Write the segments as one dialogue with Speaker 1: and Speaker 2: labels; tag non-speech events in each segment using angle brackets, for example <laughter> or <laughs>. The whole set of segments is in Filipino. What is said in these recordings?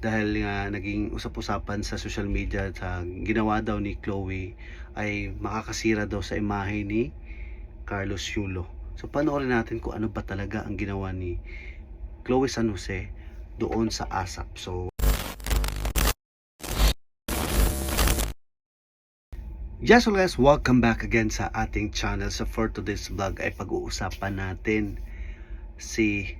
Speaker 1: dahil nga naging usap-usapan sa social media sa ginawa daw ni Chloe ay makakasira daw sa imahe ni Carlos Yulo. So panoorin natin kung ano ba talaga ang ginawa ni Chloe San Jose doon sa ASAP. So Yes, so guys, welcome back again sa ating channel. So for today's vlog ay pag-uusapan natin si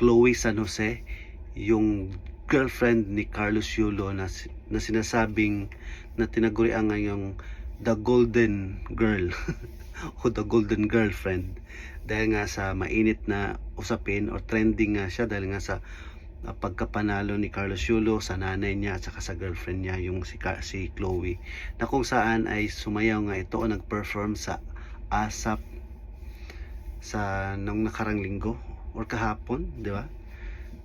Speaker 1: Chloe San Jose, yung girlfriend ni Carlos Yulo na, na sinasabing na tinagurian ngayong the golden girl <laughs> o the golden girlfriend dahil nga sa mainit na usapin or trending nga siya dahil nga sa uh, pagkapanalo ni Carlos Yulo sa nanay niya at saka sa girlfriend niya yung si, si Chloe na kung saan ay sumayaw nga ito o nag-perform sa ASAP sa nung nakarang linggo or kahapon, di ba?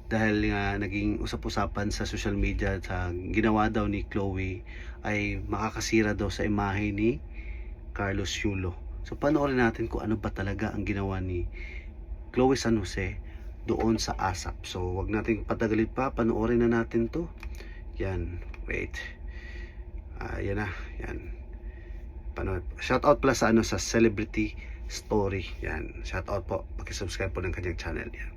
Speaker 1: Dahil nga naging usap-usapan sa social media sa ginawa daw ni Chloe ay makakasira daw sa imahe ni Carlos Yulo. So panoorin natin kung ano ba talaga ang ginawa ni Chloe San Jose doon sa ASAP. So wag nating patagalin pa, panoorin na natin to. Yan, wait. Ah, yan na, yan. Panood. Shout out pala sa ano sa celebrity story. Yan. Shout out po. Paki-subscribe po ng kanyang channel. Yan.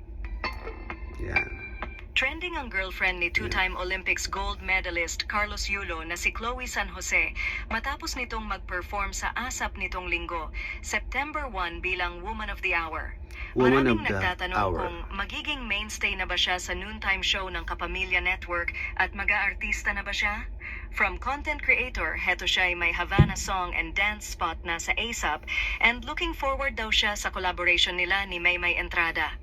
Speaker 1: Yan.
Speaker 2: Trending ang girlfriend ni two-time Olympics gold medalist Carlos Yulo na si Chloe San Jose matapos nitong mag-perform sa ASAP nitong linggo, September 1 bilang Woman of the Hour.
Speaker 1: Woman
Speaker 2: Maraming
Speaker 1: of the
Speaker 2: nagtatanong
Speaker 1: hour.
Speaker 2: kung magiging mainstay na ba siya sa noontime show ng Kapamilya Network at mag-aartista na ba siya? From content creator, heto siya ay may Havana song and dance spot na sa ASAP and looking forward daw siya sa collaboration nila ni Maymay Entrada.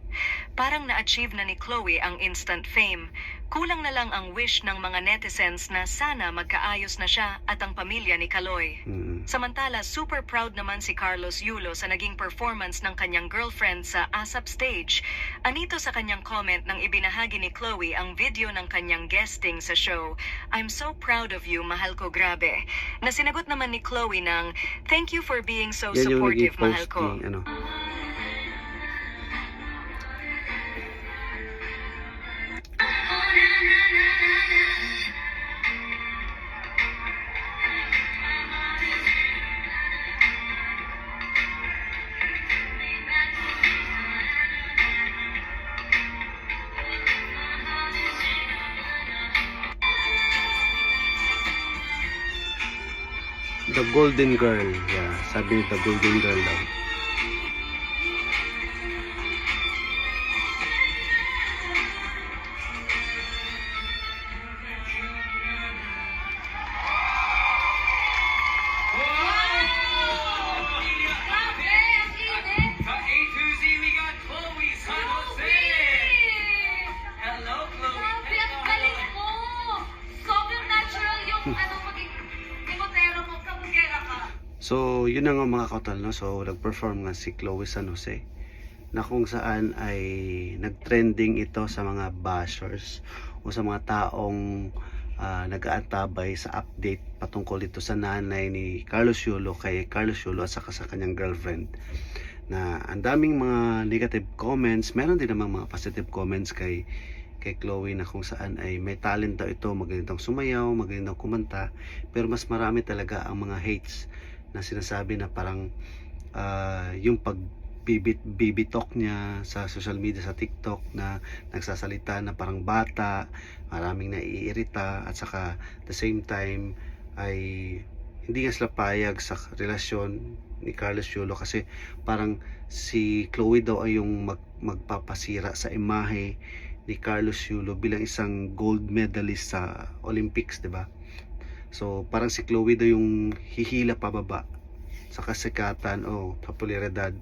Speaker 2: Parang na-achieve na ni Chloe ang instant fame. Kulang na lang ang wish ng mga netizens na sana magkaayos na siya at ang pamilya ni Kaloy.
Speaker 1: Mm.
Speaker 2: Samantala, super proud naman si Carlos Yulo sa naging performance ng kanyang girlfriend sa ASAP stage. Anito sa kanyang comment nang ibinahagi ni Chloe ang video ng kanyang guesting sa show, I'm so proud of you, mahal ko grabe. Na sinagot naman ni Chloe ng, Thank you for being so
Speaker 1: Yan
Speaker 2: supportive, mahal ko.
Speaker 1: ano. The Golden Girl. Yeah, sabi the Golden Girl daw.
Speaker 3: Got Chloe! Hello, Chloe!
Speaker 4: Ang galing mo! Sobrang natural yung ano
Speaker 1: So, yun na nga mga kautal, no? So, nag-perform nga si Chloe San Jose na kung saan ay nag-trending ito sa mga bashers o sa mga taong ah, nag-aantabay sa update patungkol ito sa nanay ni Carlos Yulo kay Carlos Yulo at saka sa kanyang girlfriend na ang daming mga negative comments meron din namang mga positive comments kay kay Chloe na kung saan ay may talent daw ito magandang sumayaw, magandang kumanta pero mas marami talaga ang mga hates na sinasabi na parang ah, yung pag bibit bibitok niya sa social media sa TikTok na nagsasalita na parang bata, maraming naiirita at saka the same time ay hindi nga sila payag sa relasyon ni Carlos Yulo kasi parang si Chloe daw ay yung mag, magpapasira sa imahe ni Carlos Yulo bilang isang gold medalist sa Olympics, 'di ba? So, parang si Chloe daw yung hihila pababa sa kasikatan o popularidad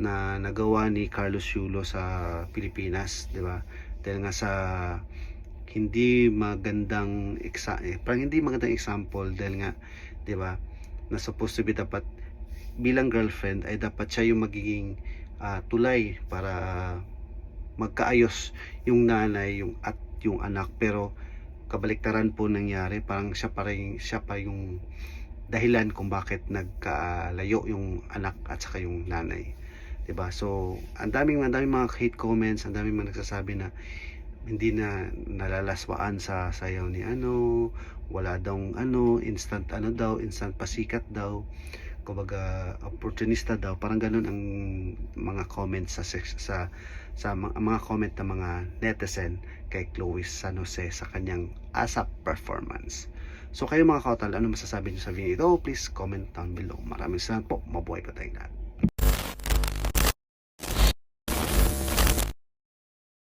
Speaker 1: na nagawa ni Carlos Yulo sa Pilipinas, 'di ba? Dahil nga sa hindi magandang exa eh, parang hindi magandang example dahil nga 'di ba na supposed to be dapat bilang girlfriend ay dapat siya yung magiging ah, tulay para magkaayos yung nanay yung at yung anak pero kabaliktaran po nangyari parang siya pa rin, siya pa yung dahilan kung bakit nagkalayo yung anak at saka yung nanay 'di ba so ang daming ang daming mga hate comments ang daming mga nagsasabi na hindi na nalalaswaan sa sayaw ni ano, wala daw ano, instant ano daw, instant pasikat daw. Kumbaga opportunista daw, parang ganun ang mga comments sa sa sa mga, mga comment ng mga netizen kay Chloe San Jose sa kanyang ASAP performance. So kayo mga kautal, ano masasabi niyo sa video ito? Please comment down below. Maraming salamat po. Mabuhay po tayong lahat.